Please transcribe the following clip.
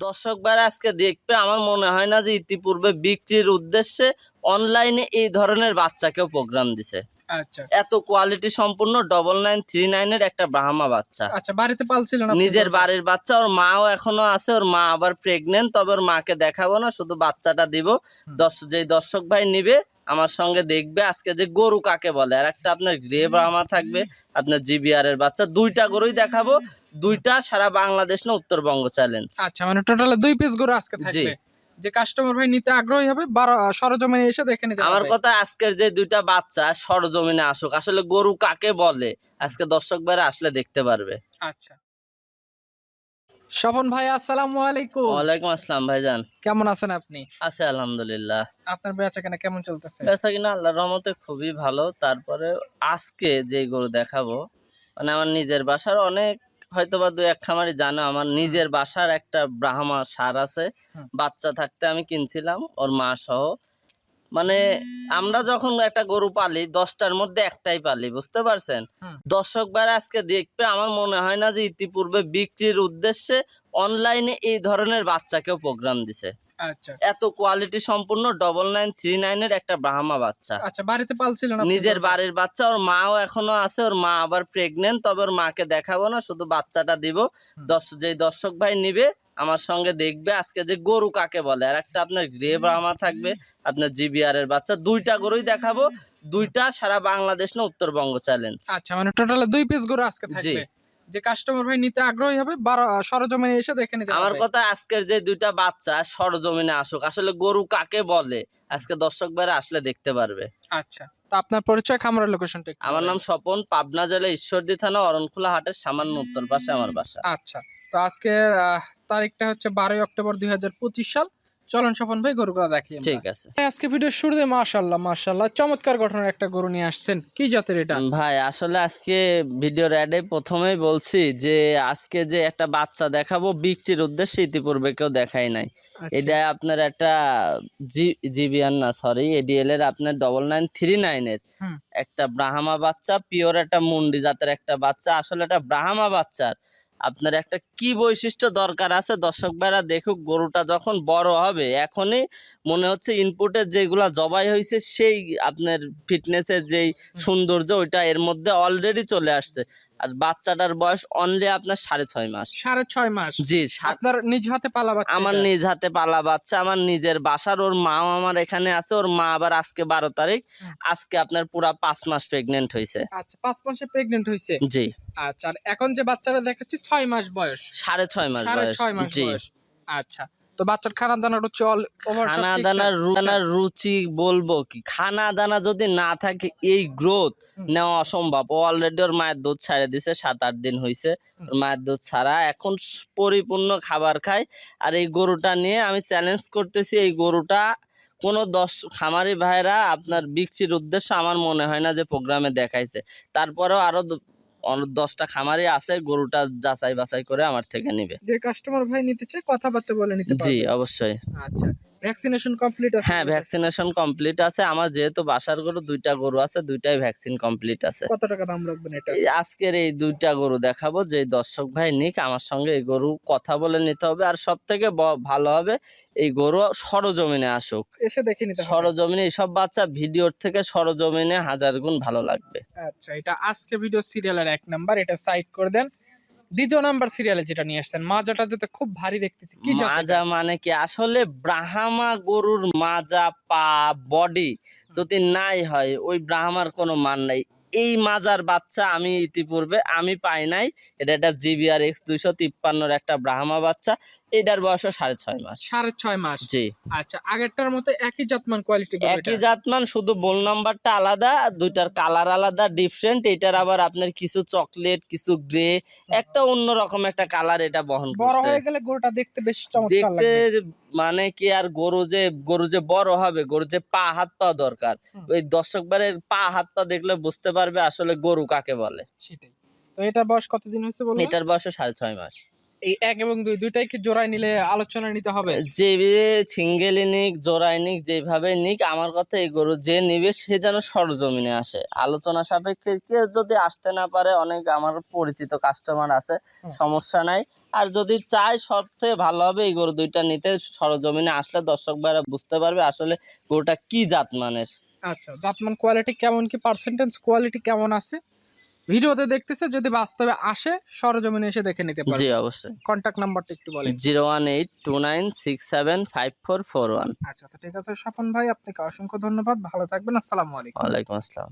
দর্শকরা আজকে দেখবে আমার মনে হয় না যে ইতিপূর্বে বিক্রির উদ্দেশ্যে অনলাইনে এই ধরনের বাচ্চাকেও প্রোগ্রাম দিছে। আচ্ছা। এত কোয়ালিটি সম্পূর্ণ ডবল নাইন থ্রি নাইনের একটা ব্রাহ্মা বাচ্চা। আচ্ছা বাড়িতে পালছিলেন আপনি নিজের বাড়ির বাচ্চা ওর মাও এখনও আছে ওর মা আবার প্রেগনেন্ট তবে ওর মাকে দেখাবো না শুধু বাচ্চাটা দিব। দর্শক যেই দর্শক ভাই নিবে আমার সঙ্গে দেখবে আজকে যে গরু কাকে বলে? আর একটা আপনার গ্রে ব্রাহ্মা থাকবে আপনার জিবিআর এর বাচ্চা। দুইটা গরুই দেখাবো দুইটা সারা বাংলাদেশ না উত্তরবঙ্গ চ্যালেঞ্জ আচ্ছা মানে টোটাল দুই পিস গরু আজকে থাকবে। যে কাস্টমার ভাই নিতে আগ্রহী হবে সরজমিনে এসে দেখে নিতে আমার কথা আজকের যে দুইটা বাচ্চা সরজমিনে আসুক আসলে গরু কাকে বলে? আজকে দর্শক ভাইরা আসলে দেখতে পারবে। আচ্ছা। স্বপন ভাই আসসালামু আলাইকুম। ওয়ালাইকুম আসসালাম ভাইজান। কেমন আছেন আপনি? আছে আলহামদুলিল্লাহ। আপনার বেচা কেনা কেমন চলতেছে? বেচা কিনা আল্লাহর রহমতে খুবই ভালো। তারপরে আজকে যে গরু দেখাবো মানে আমার নিজের বাসার অনেক হয়তো বা দু এক খামারি জানো আমার নিজের বাসার একটা ব্রাহ্মা সার আছে। বাচ্চা থাকতে আমি কিনছিলাম ওর মা সহ। মানে আমরা যখন একটা গরু পালি দশটার মধ্যে একটাই পালি বুঝতে পারছেন। দর্শক ভাইরা আজকে দেখবে আমার মনে হয় না যে ইতিপূর্বে বিক্রির উদ্দেশ্যে অনলাইনে এই ধরনের বাচ্চাকেও প্রোগ্রাম দিছে। আচ্ছা। এত কোয়ালিটি সম্পূর্ণ ডবল নাইন থ্রি নাইনের একটা ব্রাহ্মা বাচ্চা। আচ্ছা বাড়িতে পালছিলেন না নিজের বাড়ির বাচ্চা ওর মাও এখনও আছে ওর মা আবার প্রেগনেন্ট তবে ওর মাকে দেখাবো না শুধু বাচ্চাটা দিব। দর্শক যেই দর্শক ভাই নিবে আমার সঙ্গে দেখবে আজকে যে গরু কাকে বলে? আর একটা আপনার গ্রে ব্রাহ্মা থাকবে আপনার জিবিআর এর বাচ্চা। দুইটা গরুই দেখাবো দুইটা সারা বাংলাদেশ না উত্তরবঙ্গ চ্যালেঞ্জ আচ্ছা মানে টোটাল দুই পিস গরু আজকে থাকবে। যে কাস্টমার ভাই নিতে আগ্রহী হবে সরজমিনে এসে দেখে নিতে আমার কথা আজকের যে দুইটা বাচ্চা সরজমিনে আসুক আসলে গরু কাকে বলে? আজকে দর্শক ভাইরা আসলে দেখতে পারবে। আচ্ছা তো আপনার পরিচয় খামারের লোকেশনটা আমার নাম স্বপন পাবনা জেলা ঈশ্বরদী থানা অরণখোলা হাটের সামান্য উত্তর পাশে আমার বাসা। আচ্ছা তো আজকের তারিখটা হচ্ছে বারোই অক্টোবর দুই হাজার পঁচিশ সাল। চলন স্বপন ভাই গরুগুলো দেখি ঠিক আছে। আজকে ভিডিও শুরুতে মাশাল্লাহ মাশাল্লাহ চমৎকার গঠনের একটা গরু নিয়ে আসছেন। কি জাতের এটা? ভাই আসলে আজকে ভিডিওর অ্যাডে প্রথমেই বলছি যে আজকে যে একটা বাচ্চা দেখাবো বিক্রির উদ্দেশ্যে ইতিপূর্বে কেউ দেখাই নাই। আচ্ছা, এটা আপনার একটা জি জিবিআর না সরি এডিএল এর আপনার ডবল নাইন থ্রি নাইনের হুম। একটা ব্রাহ্মা বাচ্চা পিওর একটা মুন্ডি জাতের একটা বাচ্চা। আসলে একটা ব্রাহ্মা বাচ্চার। আপনার একটা কি বৈশিষ্ট্য দরকার আছে? দর্শক ভাইরা দেখুক গরুটা যখন বড় হবে এখনই মনে হচ্ছে ইনপুটের যেগুলো জবাই হয়েছে সেই আপনার ফিটনেসের যেই সৌন্দর্য ওইটা এর মধ্যে অলরেডি চলে আসছে। আর বাচ্চাটার বয়স অনলি আপনার সাড়ে ছয় মাস। সাড়ে ছয় মাস? জি আপনার নিজ হাতে পালা বাচ্চা আমার নিজ হাতে পালা বাচ্চা আমার নিজের বাসার ওর মাও আমার এখানে আছে ওর মা আবার আজকে বারো তারিখ। আজকে আপনার পুরা পাঁচ মাস প্রেগনেন্ট হয়েছে আচ্ছা পাঁচ মাসে প্রেগনেন্ট হয়েছে জি। আচ্ছা আর এখন যে বাচ্চাটা দেখাচ্ছি ছয় মাস বয়স। সাড়ে ছয় মাস বয়স। ছয় মাস জি। বয়স। আচ্ছা তো বাচ্চার খানা দানার চল ওভার খানা দানার দানার রুচি বলব কি? খানা দানা যদি না থাকে এই গ্রোথ নেওয়া অসম্ভব। অলরেডি ওর মায়ের দুধ ছাড়ে দিছে সাত আট দিন হয়েছে ওর মায়ের দুধ ছাড়া এখন পরিপূর্ণ খাবার খায়। আর এই গরুটা নিয়ে আমি চ্যালেঞ্জ করতেছি এই গরুটা কোনো দশ খামারি ভাইরা আপনার বিক্রির উদ্দেশ্য আমার মনে হয় না যে প্রোগ্রামে দেখাইছে। তারপরেও আরও দ- অন- দশটা খামারে আছে গরুটা যাচাই বাছাই করে আমার থেকে নিবে। যে কাস্টমার ভাই নিতে চায় কথাবার্তা বলে নিতে জি অবশ্যই। আচ্ছা। ভ্যাকসিনেশন কমপ্লিট আছে হ্যাঁ ভ্যাকসিনেশন কমপ্লিট আছে। আমার যেহেতু বাসার গরু দুইটা গরু আছে দুইটাই ভ্যাকসিন কমপ্লিট আছে। কত টাকা দাম রাখবেন এটা? এই আজকের এই দুইটা গরু দেখাবো যে দর্শক ভাই নিক আমার সঙ্গে এই গরু কথা বলে নিতে হবে। আর সব থেকে ভালো হবে এই গরু সরজমিনে আসুক। এসে দেখে নিতে সরজমিনে এইসব বাচ্চা ভিডিওর থেকে সরজমিনে হাজার গুণ ভালো লাগবে। আচ্ছা এটা আজকে ভিডিও সিরিয়ালের এক নাম্বার এটা সাইড করে দেন। দ্বিতীয় নাম্বার সিরিয়ালে যেটা নিয়ে আসছেন মাজাটা যেতে খুব ভারী দেখতেছি কি মাজা মানে কি? আসলে ব্রাহ্মা গরুর মাজা পা বডি যদি নাই হয় ওই ব্রাহ্মার কোনো মান নাই। এই মাজার বাচ্চা আমি ইতিপূর্বে আমি পাই নাই। এটা একটা জিবিআর এক্স দুইশো তিপ্পান্নর একটা ব্রাহ্মা বাচ্চা। এটার বয়স সাড়ে ছয় মাস। সাড়ে ছয় মাস? জি। আচ্ছা আগেরটার মতো একই জাতমান কোয়ালিটি একই জাতমান শুধু বোল নাম্বারটা আলাদা দুইটার কালার আলাদা ডিফারেন্ট এটার আবার আপনার কিছু চকলেট কিছু গ্রে একটা অন্যরকম একটা কালার এটা বহন বড় হয়ে গেলে গরুটা দেখতে বেশ চমৎকার দেখতে মানে কি আর গরু যে গরু যে বড় হবে গরু যে পা হাত পা দরকার ওই দর্শক বারের পা হাত পা দেখলে বুঝতে পারবে আসলে গরু কাকে বলে। সেটাই। তো এটার বয়স কতদিন হয়েছে বলুন এটার বয়স সাড়ে ছয় মাস। এই এক এবং দুই দুইটাই কি জোড়ায় নিলে আলোচনা নিতে হবে? যে সিঙ্গেলি নিক জোড়াই নিক যেভাবে নিক আমার কথা এই গরু যে নিবে সে যেন সরজমিনে আসে। আলোচনা সাপেক্ষে কেউ যদি আসতে না পারে অনেক আমার পরিচিত কাস্টমার আছে সমস্যা নাই। আর যদি চাই সব থেকে ভালো হবে এই গরু দুইটা নিতে সরজমিনে আসলে দর্শক ভাইরা বুঝতে পারবে আসলে গরুটা কি জাত মানের আচ্ছা জাতমান কোয়ালিটি কেমন কি? পার্সেন্টেজ কোয়ালিটি কেমন আছে? ভিডিওতে দেখতেছে যদি বাস্তবে আসে সরজমিনে এসে দেখে নিতে পারে জি অবশ্যই। কন্ট্যাক্ট নাম্বারটা একটু বলেন। Zero one eight two nine six seven five four four one. আচ্ছা তো ঠিক আছে সফন ভাই আপনাকে অসংখ্য ধন্যবাদ। ভালো থাকবেন আসসালামু আলাইকুম। ওয়ালাইকুম আসসালাম।